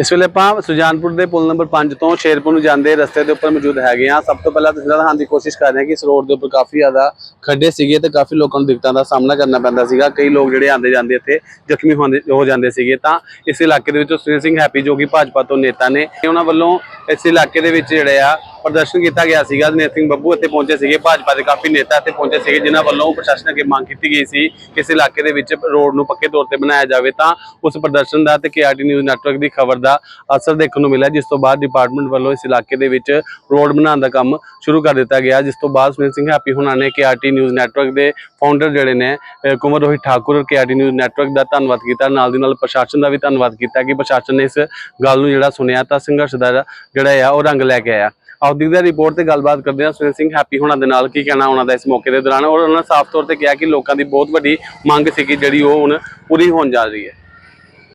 ਇਸ ਵੇਲੇ ਆਪਾਂ ਸੁਜਾਨਪੁਰ ਦੇ ਪੁਲ ਨੰਬਰ 5 ਤੋਂ ਸ਼ੇਰਪੁਰ ਨੂੰ ਜਾਂਦੇ ਰਸਤੇ ਦੇ ਉੱਪਰ ਮੌਜੂਦ ਹੈਗੇ ਆ ਸਭ ਤੋਂ ਪਹਿਲਾਂ ਤੁਸੀਂ ਦਿਖਾਉਣ ਦੀ ਕੋਸ਼ਿਸ਼ ਕਰ ਰਹੇ ਹਾਂ ਕਿ ਇਸ ਰੋਡ ਦੇ ਉੱਪਰ ਕਾਫੀ ਜ਼ਿਆਦਾ ਖੱਡੇ ਸੀਗੇ ਤੇ ਕਾਫੀ ਲੋਕਾਂ ਨੂੰ ਦਿੱਕਤਾਂ ਦਾ ਸਾਹਮਣਾ ਕਰਨਾ ਪੈਂਦਾ ਸੀਗਾ। ਕਈ ਲੋਕ ਜਿਹੜੇ ਆਉਂਦੇ ਜਾਂਦੇ ਇੱਥੇ, ਜ਼ਖਮੀ ਹੁੰਦੇ ਹੋ ਜਾਂਦੇ ਸੀਗੇ। ਤਾਂ ਇਸ ਇਲਾਕੇ ਦੇ ਵਿੱਚ ਸੁਨੀਲ ਸਿੰਘ ਹੈਪੀ ਜੋ ਕਿ ਭਾਜਪਾ ਤੋਂ ਨੇਤਾ ਨੇ, ਉਹਨਾਂ ਵੱਲੋਂ ਇਸ ਇਲਾਕੇ ਦੇ ਵਿੱਚ ਜਿਹੜੇ ਆ ਪ੍ਰਦਰਸ਼ਨ ਕੀਤਾ ਗਿਆ ਸੀਗਾ। ਦਿਨੇਸ਼ ਸਿੰਘ ਬੱਬੂ ਇੱਥੇ ਪਹੁੰਚੇ ਸੀਗੇ। ਭਾਜਪਾ ਦੇ ਕਾਫੀ ਨੇਤਾ ਇੱਥੇ ਪਹੁੰਚੇ ਸੀਗੇ, ਜਿਨ੍ਹਾਂ ਵੱਲੋਂ ਪ੍ਰਸ਼ਾਸਨ ਅੱਗੇ ਮੰਗ ਕੀਤੀ ਗਈ ਸੀ ਕਿ ਇਸ ਇਲਾਕੇ ਦੇ ਵਿੱਚ ਰੋਡ ਨੂੰ ਪੱਕੇ ਤੌਰ ਤੇ ਬਣਾਇਆ ਜਾਵੇ ਤਾਂ ਉਸ ਪ੍ਰਦਰਸ਼ਨ ਦਾ ਤੇ ਕੇਆਰਟੀ ਨਿਊਜ਼ ਨੈਟਵਰਕ ਦੀ ਖਬਰ ਦਾ ਅਸਰ ਦੇਖਣ ਨੂੰ ਮਿਲਿਆ, ਜਿਸ ਤੋਂ ਬਾਅਦ ਡਿਪਾਰਟਮੈਂਟ ਵੱਲੋਂ ਇਸ ਇਲਾਕੇ ਦੇ ਵਿੱਚ ਰੋਡ ਬਣਾਉਣ ਦਾ ਕੰਮ ਸ਼ੁਰੂ ਕਰ ਦਿੱਤਾ ਗਿਆ। ਜਿਸ ਤੋਂ ਬਾਅਦ ਸੁਨੀਲ ਸਿੰਘ ਹੈਪੀ ਹੁਣਾਂ ਨੇ ਕੇਆਰਟੀ ਨਿਊਜ਼ ਨੈਟਵਰਕ ਦੇ ਫਾਊਂਡਰ ਜਿਹੜੇ ਨੇ, ਅਹ Kunwar Rohit Thakur KRT news network ਦਾ ਧੰਨਵਾਦ ਕੀਤਾ। ਨਾਲ ਦੀ ਨਾਲ ਪ੍ਰਸ਼ਾਸਨ ਦਾ ਵੀ ਧੰਨਵਾਦ ਕੀਤਾ ਕਿ ਪ੍ਰਸ਼ਾਸਨ ਨੇ ਇਸ ਗੱਲ ਨੂੰ ਜਿਹੜਾ ਸੁਣਿਆ ਤਾਂ ਸੰਘਰਸ਼ ਦਾ ਜਿਹੜਾ ਆ ਉਹ ਰੰਗ ਲੈ ਕੇ ਆਇਆ। ਆਓ ਦੀ ਰਿਪੋਰਟ ਤੇ ਗੱਲਬਾਤ ਕਰਦੇ ਹਾਂ। ਸੁਨੀਲ ਸਿੰਘ ਹੈਪੀ ਹੁਣਾਂ ਦੇ ਨਾਲ ਕੀ ਕਹਿਣਾ ਉਹਨਾਂ ਦਾ ਇਸ ਮੌਕੇ ਦੇ ਦੌਰਾਨ? ਔਰ ਉਹਨਾਂ ਨੇ ਸਾਫ਼ ਤੌਰ ਤੇ ਕਿਹਾ ਕਿ ਲੋਕਾਂ ਦੀ ਬਹੁਤ ਵੱਡੀ ਮੰਗ ਸੀ ਜਿਹੜੀ ਉਹ ਹੁਣ ਪੂਰੀ ਹੋਣ ਜਾ ਰਹੀ ਹੈ।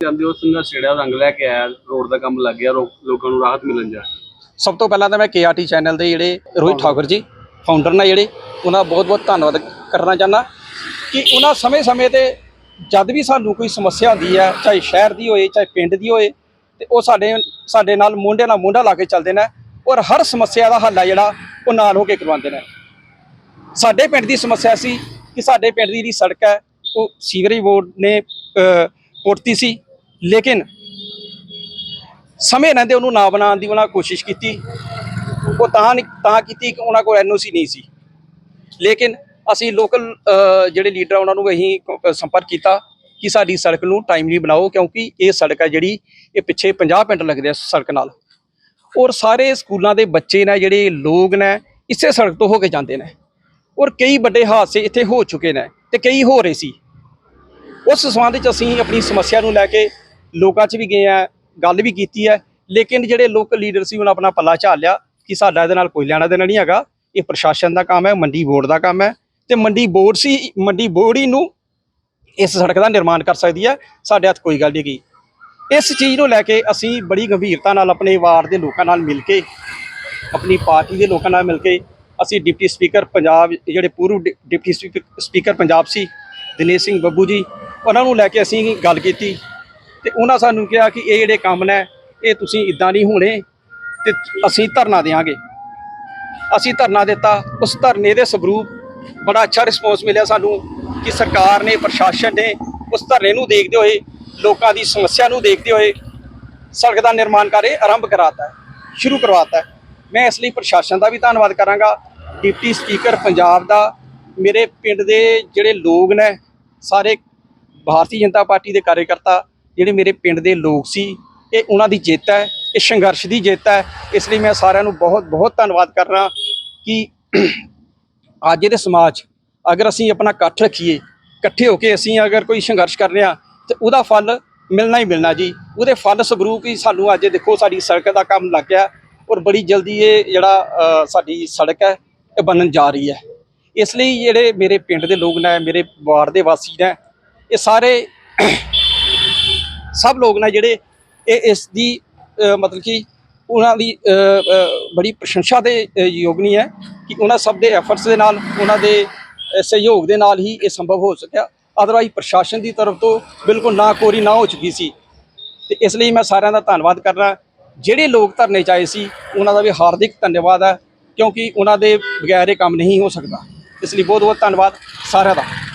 ਜਾਂਦੇ ਉਹ ਸੰਘਰਸ਼ ਜਿਹੜਾ ਰੰਗ ਲੈ ਕੇ ਆਇਆ ਰੋਡ ਦਾ ਕੰਮ ਲੱਗ ਗਿਆ ਲੋਕਾਂ ਨੂੰ ਰਾਹਤ ਮਿਲਣ ਜਾ। ਸਭ ਤੋਂ ਪਹਿਲਾਂ ਤਾਂ ਮੈਂ ਕੇਆਰਟੀ ਚੈਨਲ ਦੇ ਜਿਹੜੇ ਰੋਹਿਤ ਠਾਕੁਰ ਜੀ ਫਾਊਂਡਰ ਨੇ ਜਿਹੜੇ ਉਹਨਾਂ ਦਾ ਬਹੁਤ-ਬਹੁਤ ਧੰਨਵਾਦ ਕਰਨਾ ਚਾਹੁੰਦਾ ਕਿ ਉਹਨਾਂ ਸਮੇਂ-ਸਮੇਂ ਤੇ ਜਦ ਵੀ ਸਾਨੂੰ ਕੋਈ ਸਮੱਸਿਆ ਆਉਂਦੀ ਹੈ ਚਾਹੇ ਸ਼ਹਿਰ ਦੀ ਹੋਏ ਚਾਹੇ ਪਿੰਡ ਦੀ ਹੋਏ ਤੇ ਉਹ ਸਾਡੇ ਸਾਡੇ ਨਾਲ ਮੋਢੇ ਨਾਲ ਮੋਢਾ ਲਾ ਕੇ ਚੱਲਦੇ ਨੇ। ਔਰ ਹਰ ਸਮੱਸਿਆ ਦਾ ਹੱਲ ਹੈ ਜਿਹੜਾ ਉਹ ਨਾਲ ਹੋ ਕੇ ਕਰਵਾਉਂਦੇ ਨੇ। ਸਾਡੇ ਪਿੰਡ ਦੀ ਸਮੱਸਿਆ ਸੀ ਕਿ ਸਾਡੇ ਪਿੰਡ ਦੀ ਜਿਹੜੀ ਸੜਕ ਹੈ ਉਹ ਸੀਵਰੇਜ ਬੋਰਡ ਨੇ ਅ, ਪੁੱਟਤੀ ਸੀ। ਲੇਕਿਨ ਸਮੇਂ ਰਹਿੰਦੇ ਉਹਨੂੰ ਨਾ ਬਣਾਉਣ ਦੀ ਉਹਨਾਂ ਕੋਸ਼ਿਸ਼ ਕੀਤੀ। ਉਹ ਤਾਂ ਨਹੀਂ ਤਾਂ ਕੀਤੀ ਕਿ ਉਹਨਾਂ ਕੋਲ ਐਨਓਸੀ ਨਹੀਂ ਸੀ। ਲੇਕਿਨ ਅਸੀਂ ਲੋਕਲ ਜਿਹੜੇ ਲੀਡਰ ਉਹਨਾਂ ਨੂੰ ਅਸੀਂ ਸੰਪਰਕ ਕੀਤਾ ਕਿ ਸਾਡੀ ਸੜਕ ਨੂੰ ਟਾਈਮਲੀ ਬਣਾਓ ਕਿਉਂਕਿ ਇਹ ਸੜਕ ਹੈ ਜਿਹੜੀ ਇਹ ਪਿੱਛੇ 50 ਪਿੰਡ ਲੱਗਦੇ ਆ ਸੜਕ ਨਾਲ। ਔਰ ਸਾਰੇ ਸਕੂਲਾਂ ਦੇ ਬੱਚੇ ਨੇ, ਜਿਹੜੇ ਲੋਕ ਨੇ, ਇਸੇ ਸੜਕ ਤੋਂ ਹੋ ਕੇ ਜਾਂਦੇ ਨੇ। ਔਰ ਕਈ ਵੱਡੇ ਹਾਦਸੇ ਇੱਥੇ ਹੋ ਚੁੱਕੇ ਨੇ ਤੇ ਕਈ ਹੋ ਰਹੇ ਸੀ। ਉਸ ਸੰਬੰਧ ਵਿੱਚ ਅਸੀਂ ਆਪਣੀ ਸਮੱਸਿਆ ਨੂੰ ਲੈ ਕੇ ਲੋਕਾਂ 'ਚ ਵੀ ਗਏ ਆ, ਗੱਲ ਵੀ ਕੀਤੀ ਹੈ। ਲੇਕਿਨ ਜਿਹੜੇ ਲੋਕਲ ਲੀਡਰ ਸੀ, ਉਹਨਾਂ ਆਪਣਾ ਪੱਲਾ ਝਾਲ ਲਿਆ ਕਿ ਸਾਡਾ ਇਹਦੇ ਨਾਲ ਕੋਈ ਲੈਣਾ ਦੇਣਾ ਨਹੀਂ ਹੈਗਾ। ਇਹ ਪ੍ਰਸ਼ਾਸਨ ਦਾ ਕੰਮ ਹੈ, ਮੰਡੀ ਬੋਰਡ ਦਾ ਕੰਮ ਹੈ। ਤੇ ਮੰਡੀ ਬੋਰਡ ਸੀ, ਮੰਡੀ ਬੋਰਡ ਹੀ ਨੂੰ ਇਸ ਸੜਕ ਦਾ ਨਿਰਮਾਣ ਕਰ ਸਕਦੀ ਹੈ। ਸਾਡੇ ਹੱਥ ਕੋਈ ਗੱਲ ਨਹੀਂ ਗਈ ਇਸ ਚੀਜ਼ ਨੂੰ ਲੈ ਕੇ ਅਸੀਂ ਬੜੀ ਗੰਭੀਰਤਾ ਨਾਲ ਆਪਣੇ ਵਾਰਡ ਦੇ ਲੋਕਾਂ ਨਾਲ ਮਿਲ ਕੇ, ਆਪਣੀ ਪਾਰਟੀ ਦੇ ਲੋਕਾਂ ਨਾਲ ਮਿਲ ਕੇ ਅਸੀਂ ਡਿਪਟੀ ਸਪੀਕਰ ਪੰਜਾਬ, ਜਿਹੜੇ ਪੂਰਵ ਡਿ- ਡਿਪਟੀ ਸਪੀਕ- ਸਪੀਕਰ ਪੰਜਾਬ ਸੀ, ਦਿਨੇਸ਼ ਸਿੰਘ ਬੱਬੂ ਜੀ, ਉਹਨਾਂ ਨੂੰ ਲੈ ਕੇ ਅਸੀਂ ਗੱਲ ਕੀਤੀ ਤੇ ਉਹਨਾਂ ਸਾਨੂੰ ਕਿਹਾ ਕਿ ਇਹ ਜਿਹੜੇ ਕੰਮ ਨੇ, ਇਹ ਤੁਸੀਂ ਇਦਾਂ ਨਹੀਂ ਹੋਣੇ ਤੇ ਅਸੀਂ ਧਰਨਾ ਦੇਵਾਂਗੇ ਅਸੀਂ ਧਰਨਾ ਦਿੱਤਾ, ਉਸ ਧਰਨੇ ਦੇ ਸਬਰੂਪ ਬੜਾ ਅੱਛਾ ਰਿਸਪੌਂਸ ਮਿਲਿਆ ਸਾਨੂੰ ਕਿ ਸਰਕਾਰ ਨੇ, ਪ੍ਰਸ਼ਾਸਨ ਨੇ ਉਸ ਧਰਨੇ ਨੂੰ ਦੇਖਦੇ ਹੋਏ ਲੋਕਾਂ ਦੀ ਸਮੱਸਿਆ ਨੂੰ ਦੇਖਦੇ ਹੋਏ ਸੜਕ ਦਾ ਨਿਰਮਾਣ ਕਾਰਜ ਆਰੰਭ ਕਰਾਤਾ ਹੈ, ਸ਼ੁਰੂ ਕਰਵਾਤਾ ਹੈ। ਮੈਂ ਇਸ ਲਈ ਪ੍ਰਸ਼ਾਸਨ ਦਾ ਵੀ ਧੰਨਵਾਦ ਕਰਾਂਗਾ। ਡਿਪਟੀ ਸਪੀਕਰ ਪੰਜਾਬ ਦਾ, ਮੇਰੇ ਪਿੰਡ ਦੇ ਜਿਹੜੇ ਲੋਕ ਨੇ, ਸਾਰੇ ਭਾਰਤੀ ਜਨਤਾ ਪਾਰਟੀ ਦੇ ਕਾਰਜਕਰਤਾ, ਜਿਹੜੇ ਮੇਰੇ ਪਿੰਡ ਦੇ ਲੋਕ ਸੀ, ਇਹ ਉਹਨਾਂ ਦੀ ਜਿੱਤ ਹੈ, ਇਹ ਸੰਘਰਸ਼ ਦੀ ਜਿੱਤ ਹੈ। ਇਸ ਲਈ ਮੈਂ ਸਾਰਿਆਂ ਨੂੰ ਬਹੁਤ ਬਹੁਤ ਧੰਨਵਾਦ ਕਰਨਾ ਕਿ ਅੱਜ ਦੇ ਸਮਾਜ, ਅਗਰ ਅਸੀਂ ਆਪਣਾ ਇਕੱਠ ਰੱਖੀਏ, ਇਕੱਠੇ ਹੋ ਕੇ ਅਸੀਂ ਅਗਰ ਕੋਈ ਸੰਘਰਸ਼ ਕਰ ਰਹੇ ਹਾਂ ਤੇ ਉਹਦਾ ਫਲ ਮਿਲਣਾ ਹੀ ਮਿਲਣਾ ਜੀ। ਉਹਦੇ ਫਲ ਸਵਰੂਪ ਹੀ ਸਾਨੂੰ ਅੱਜ ਦੇਖੋ ਸਾਡੀ ਸੜਕ ਦਾ ਕੰਮ ਲੱਗ ਗਿਆ ਔਰ ਬੜੀ ਜਲਦੀ ਇਹ ਜਿਹੜਾ ਸਾਡੀ ਸੜਕ ਹੈ ਇਹ ਬਣਨ ਜਾ ਰਹੀ ਹੈ। ਇਸ ਲਈ ਜਿਹੜੇ ਮੇਰੇ ਪਿੰਡ ਦੇ ਲੋਕ ਨੇ ਮੇਰੇ ਵਾਰਡ ਦੇ ਵਾਸੀ ਨੇ ਇਹ ਸਾਰੇ ਸਭ ਲੋਕ ਨੇ ਜਿਹੜੇ ਇਹ ਇਸ ਦੀ ਮਤਲਬ ਕਿ ਉਹਨਾਂ ਦੀ ਬੜੀ ਪ੍ਰਸ਼ੰਸਾ ਦੇ ਅ, ਯੋਗਨੀ ਹੈ ਕਿ ਉਹਨਾਂ ਸਭ ਦੇ ਐਫਰਟਸ ਦੇ ਨਾਲ ਉਹਨਾਂ ਦੇ ਸਹਿਯੋਗ ਦੇ ਨਾਲ ਹੀ ਇਹ ਸੰਭਵ ਹੋ ਸਕਿਆ। ਅਦਰਵਾਈਜ਼ ਪ੍ਰਸ਼ਾਸਨ ਦੀ ਤਰਫ ਤੋਂ ਬਿਲਕੁਲ ਨਾ ਕੋਰੀ ਨਾ ਹੋ ਚੁੱਕੀ ਸੀ। ਤੇ ਇਸ ਲਈ ਮੈਂ ਸਾਰਿਆਂ ਦਾ ਧੰਨਵਾਦ ਕਰਨਾ ਜਿਹੜੇ ਲੋਕ ਧਰਨੇ ਚਾਏ ਸੀ, ਉਹਨਾਂ ਦਾ ਵੀ ਹਾਰਦਿਕ ਧੰਨਵਾਦ ਹੈ, ਕਿਉਂਕਿ ਉਹਨਾਂ ਦੇ ਬਗੈਰ ਇਹ ਕੰਮ ਨਹੀਂ ਹੋ ਸਕਦਾ। ਇਸ ਲਈ ਬਹੁਤ ਬਹੁਤ ਧੰਨਵਾਦ ਸਾਰਿਆਂ ਦਾ।